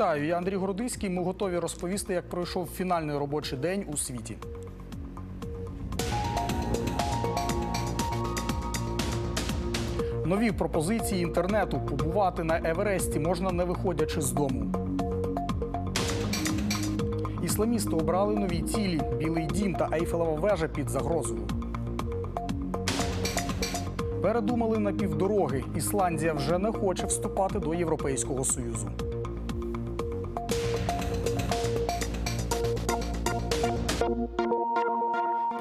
Вітаю, я Андрій Городиський. Ми готові розповісти, як пройшов фінальний робочий день у світі. Нові пропозиції інтернету побувати на Евересті можна не виходячи з дому. Ісламісти обрали нові цілі: Білий дім та Ейфелева вежа під загрозою. Передумали на півдороги. Ісландія вже не хоче вступати до Європейського союзу.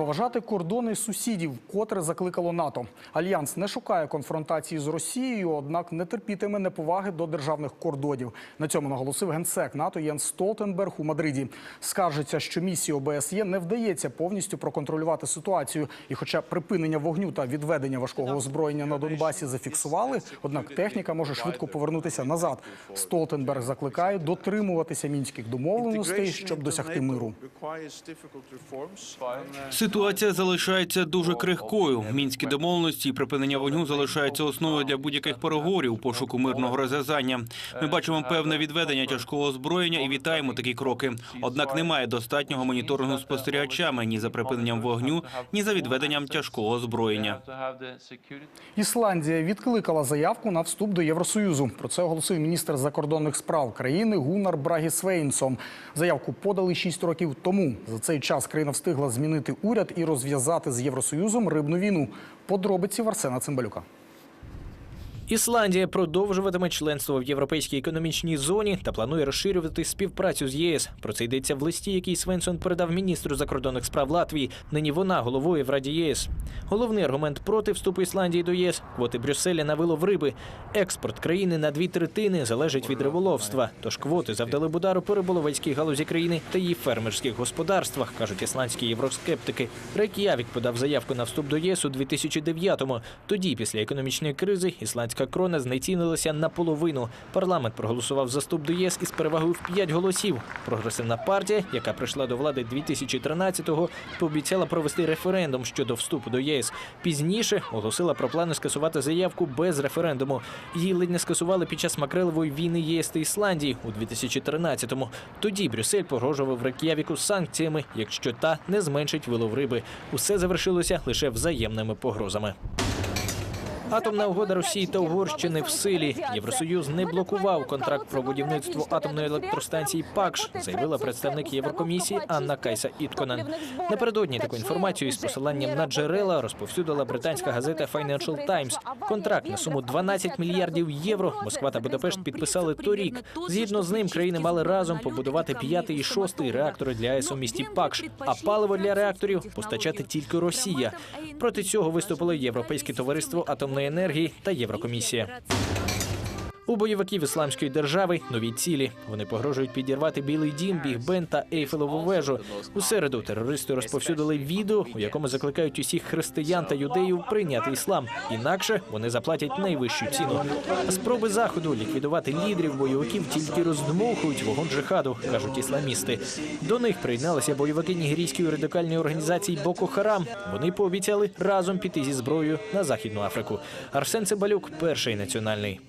Поважати кордони сусідів, котре закликало НАТО. Альянс не шукає конфронтації з Росією, однак не терпітиме неповаги до державних кордонів. На цьому наголосив генсек НАТО Єн Столтенберг у Мадриді. Скаржиться, що місії ОБСЄ не вдається повністю проконтролювати ситуацію. І, хоча припинення вогню та відведення важкого озброєння на Донбасі зафіксували, однак техніка може швидко повернутися назад. Столтенберг закликає дотримуватися мінських домовленостей, щоб досягти миру. Ситуація залишається дуже крихкою. Мінські домовленості і припинення вогню залишаються основою для будь-яких переговорів у пошуку мирного розв'язання. Ми бачимо певне відведення тяжкого озброєння і вітаємо такі кроки. Однак немає достатнього моніторингу спостерігачами ні за припиненням вогню, ні за відведенням тяжкого озброєння. Ісландія відкликала заявку на вступ до Євросоюзу. Про це оголосив міністр закордонних справ країни Гунар Брагі Свейнсон. Заявку подали шість років тому. За цей час країна встигла змінити уряд і розв'язати з Євросоюзом рибну війну. Подробиці в Арсена Цимбалюка. Ісландія продовжуватиме членство в європейській економічній зоні та планує розширювати співпрацю з ЄС. Про це йдеться в листі, який Свенсон передав міністру закордонних справ Латвії. Нині вона головує в Раді ЄС. Головний аргумент проти вступу Ісландії до єС квоти Брюсселя на вилов риби. Експорт країни на дві третини залежить від риболовства. Тож квоти завдали удару по риболовецькій галузі країни та її фермерських господарствах, кажуть ісландські євроскептики. Рейк'явік подав заявку на вступ до ЄС у 2009-му. Тоді, після економічної кризи, ісландська крона знецінилася наполовину. Парламент проголосував за вступ до ЄС із перевагою в 5 голосів. Прогресивна партія, яка прийшла до влади 2013-го, пообіцяла провести референдум щодо вступу до ЄС. Пізніше оголосила про плани скасувати заявку без референдуму. Її ледь не скасували під час макрелевої війни ЄС та Ісландії у 2013-му. Тоді Брюссель погрожував Рек'явіку санкціями, якщо та не зменшить вилов риби. Усе завершилося лише взаємними погрозами. Атомна угода Росії та Угорщини в силі. Євросоюз не блокував контракт про будівництво атомної електростанції ПАКШ, заявила представник Єврокомісії Анна Кайса Ітконен. Напередодні таку інформацію із посиланням на джерела розповсюдила британська газета Financial Times. Контракт на суму 12 мільярдів євро Москва та Будапешт підписали торік. Згідно з ним, країни мали разом побудувати п'ятий і шостий реактори для АЕС у місті ПАКШ, а паливо для реакторів постачати тільки Росія. Проти цього виступило Європейське товариство атомної енергії та Єврокомісія. У бойовиків ісламської держави нові цілі. Вони погрожують підірвати Білий Дім, Біг Бен та Ейфелеву вежу. У середу терористи розповсюдили відео, у якому закликають усіх християн та юдеїв прийняти іслам. Інакше вони заплатять найвищу ціну. А спроби заходу ліквідувати лідерів бойовиків тільки роздмухують вогонь джихаду, кажуть ісламісти. До них приєдналися бойовики нігерійської радикальної організації Боко Харам. Вони пообіцяли разом піти зі зброєю на західну Африку. Арсен Цибалюк, перший національний.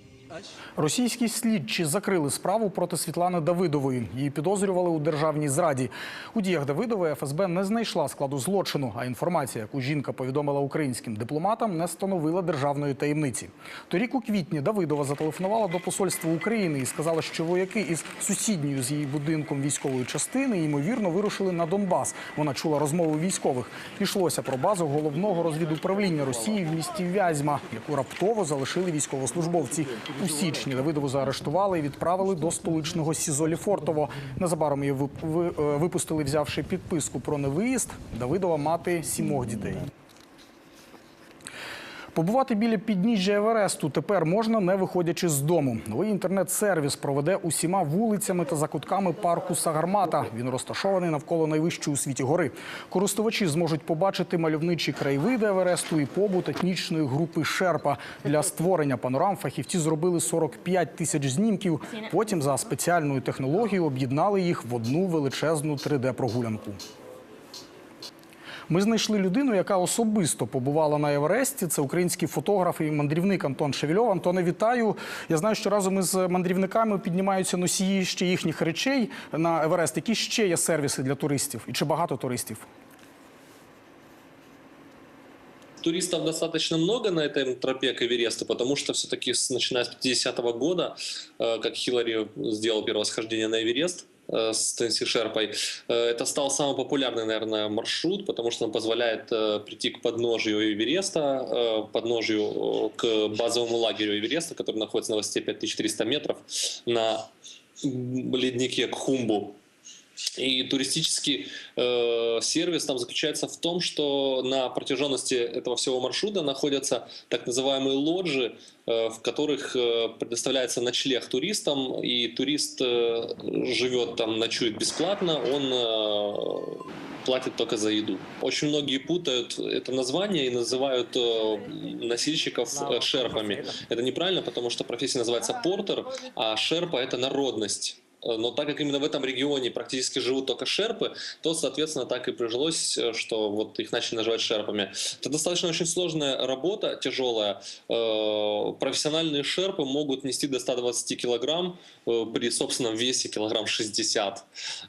Російські слідчі закрили справу проти Світлани Давидової. Її підозрювали у державній зраді. У діях Давидової ФСБ не знайшла складу злочину, а інформація, яку жінка повідомила українським дипломатам, не становила державної таємниці. Торік у квітні Давидова зателефонувала до посольства України і сказала, що вояки із сусідньою з її будинком військової частини ймовірно вирушили на Донбас. Вона чула розмови військових. Ішлося про базу головного розвідуправління Росії в місті Вязьма, яку раптово залишили військовослужбовці. У січні Давидову заарештували і відправили до столичного СІЗО Ліфортово. Незабаром її е, випустили, взявши підписку про невиїзд. Давидова мати сімох дітей. Побувати біля підніжжя Евересту тепер можна, не виходячи з дому. Новий інтернет-сервіс проведе усіма вулицями та закутками парку Сагармата. Він розташований навколо найвищої у світі гори. Користувачі зможуть побачити мальовничі краєвиди Евересту і побут етнічної групи Шерпа. Для створення панорам фахівці зробили 45 тисяч знімків. Потім за спеціальною технологією об'єднали їх в одну величезну 3D-прогулянку. Ми знайшли людину, яка особисто побувала на Евересті. Це український фотограф і мандрівник Антон Шевельов. Антоне, вітаю. Я знаю, що разом із мандрівниками піднімаються носії ще їхніх речей на Еверест. Які ще є сервіси для туристів? І чи багато туристів? Туристов достаточно много на этой тропе к Эвересту, потому что все-таки начиная с 50-го года, э, как Хиллари сделал первое восхождение на Эверест, э, с Тенси Шерпой. Э, Это стал самый популярный, наверное, маршрут, потому что он позволяет э, прийти к подножию Эвереста, э, подножию э, к базовому лагерю Эвереста, который находится на высоте 5300 метров на леднике Кхумбу. И туристический э, сервис там заключается в том, что на протяженности этого всего маршрута находятся так называемые лоджи, э, в которых э, предоставляется ночлег туристам, и турист э, живет там, ночует бесплатно, он э, платит только за еду. Очень многие путают это название и называют э, носильщиков э, шерпами. Это неправильно, потому что профессия называется портер, а шерпа это народность. Э, Но так как именно в этом регионе практически живут только шерпы, то, соответственно, так и прижилось, э, что вот их начали называть шерпами. Это достаточно очень сложная работа, тяжелая. Э, Профессиональные шерпы могут нести до 120 килограмм при собственном весе килограмм 60.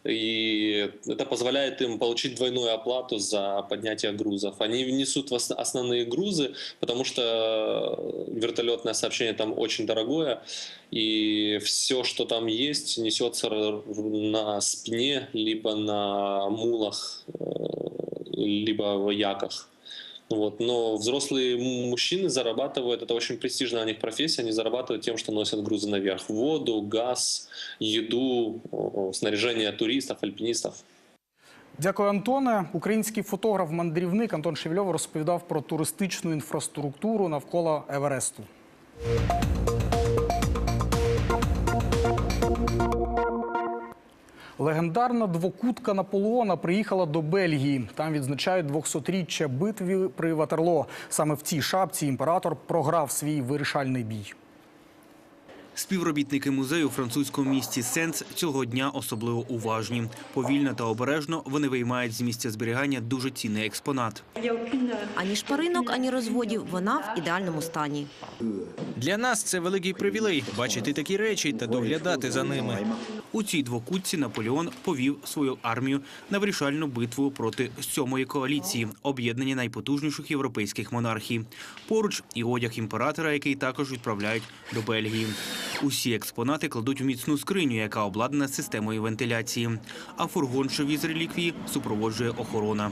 И это позволяет им получить двойную оплату за поднятие грузов. Они несут основные грузы, потому что вертолетное сообщение там очень дорогое, и все, что там есть, несется р- на спине, либо на мулах, э, либо в яках. Вот. Но взрослые м- мужчины зарабатывают, это очень престижная у них профессия, они зарабатывают тем, что носят грузы наверх. Воду, газ, еду, о, снаряжение туристов, альпинистов. Дякую, Антоне. Український фотограф-мандрівник Антон Шевельов розповідав про туристичну інфраструктуру навколо Евересту. Легендарна двокутка Наполеона приїхала до Бельгії. Там відзначають 200-річчя битви при Ватерло. Саме в цій шапці імператор програв свій вирішальний бій. Співробітники музею у французькому місті Сенс цього дня особливо уважні. Повільно та обережно вони виймають з місця зберігання дуже цінний експонат. Ані шпаринок, ані розводів. Вона в ідеальному стані. Для нас це великий привілей бачити такі речі та доглядати за ними. У цій двокутці Наполеон повів свою армію на вирішальну битву проти сьомої коаліції, об'єднання найпотужніших європейських монархій. Поруч і одяг імператора, який також відправляють до Бельгії. Усі експонати кладуть у міцну скриню, яка обладнана системою вентиляції. А фургон, що віз реліквії, супроводжує охорона.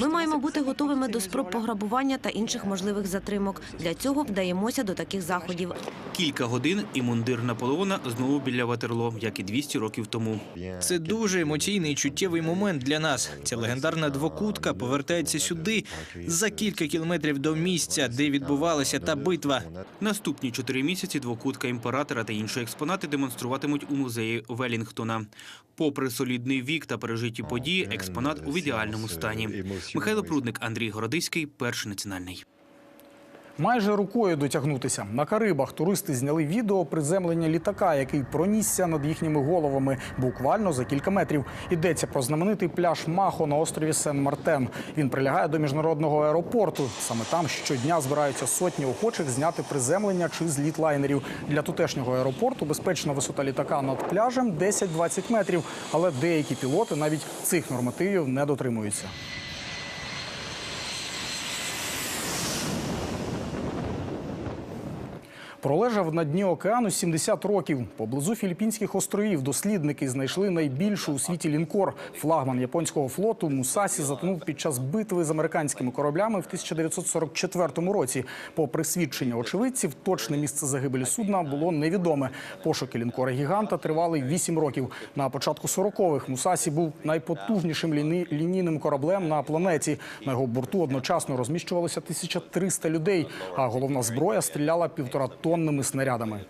Ми маємо бути готовими до спроб пограбування та інших можливих затримок. Для цього вдаємося до таких заходів. Кілька годин і мундир Наполеона знову біля Ватерло, як і 200 років тому. Це дуже емоційний і чуттєвий момент для нас. Ця легендарна двокутка повертається сюди за кілька кілометрів до місця, де відбувалася та битва. Наступні чотири місяці двокутка імператора та інші експонати демонструватимуть у музеї Велінгтона. Попри солідний вік та пережиті події, експонат у ідеальному стані. Михайло Прудник, Андрій Городиський, перший національний. Майже рукою дотягнутися. На Карибах туристи зняли відео приземлення літака, який пронісся над їхніми головами буквально за кілька метрів. Йдеться про знаменитий пляж Махо на острові Сен-Мартен. Він прилягає до міжнародного аеропорту. Саме там щодня збираються сотні охочих зняти приземлення чи зліт лайнерів. Для тутешнього аеропорту безпечна висота літака над пляжем 10-20 метрів. Але деякі пілоти навіть цих нормативів не дотримуються. Пролежав на дні океану 70 років. Поблизу Філіппінських островів дослідники знайшли найбільшу у світі лінкор. Флагман японського флоту Мусасі затонув під час битви з американськими кораблями в 1944 році. Попри свідчення очевидців, точне місце загибелі судна було невідоме. Пошуки лінкора гіганта тривали 8 років. На початку 40-х Мусасі був найпотужнішим ліни- лінійним кораблем на планеті. На його борту одночасно розміщувалося 1300 людей, а головна зброя стріляла півторатонними снарядами.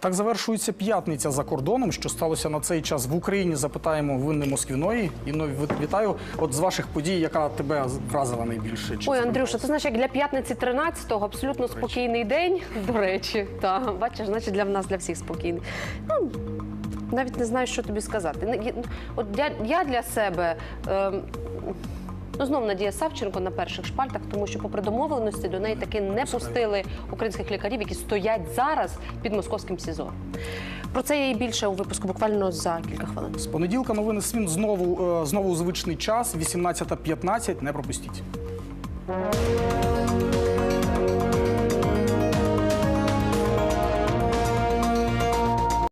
Так завершується п'ятниця за кордоном. Що сталося на цей час в Україні? Запитаємо винне Москвіної. Інно вітаю. От з ваших подій, яка тебе вразила найбільше? Чи Ой, Андрюша, ти знаєш, як для п'ятниці 13-го абсолютно спокійний день. До речі, та бачиш, значить для нас для всіх спокійний. Ну, навіть не знаю, що тобі сказати. От я, я для себе. ем, Ну, знову Надія Савченко на перших шпальтах, тому що, попри домовленості, до неї таки не пустили українських лікарів, які стоять зараз під московським СІЗО. Про це і більше у випуску буквально за кілька хвилин. З понеділка новини СВІН знову, е, знову звичний час, 18.15. Не пропустіть.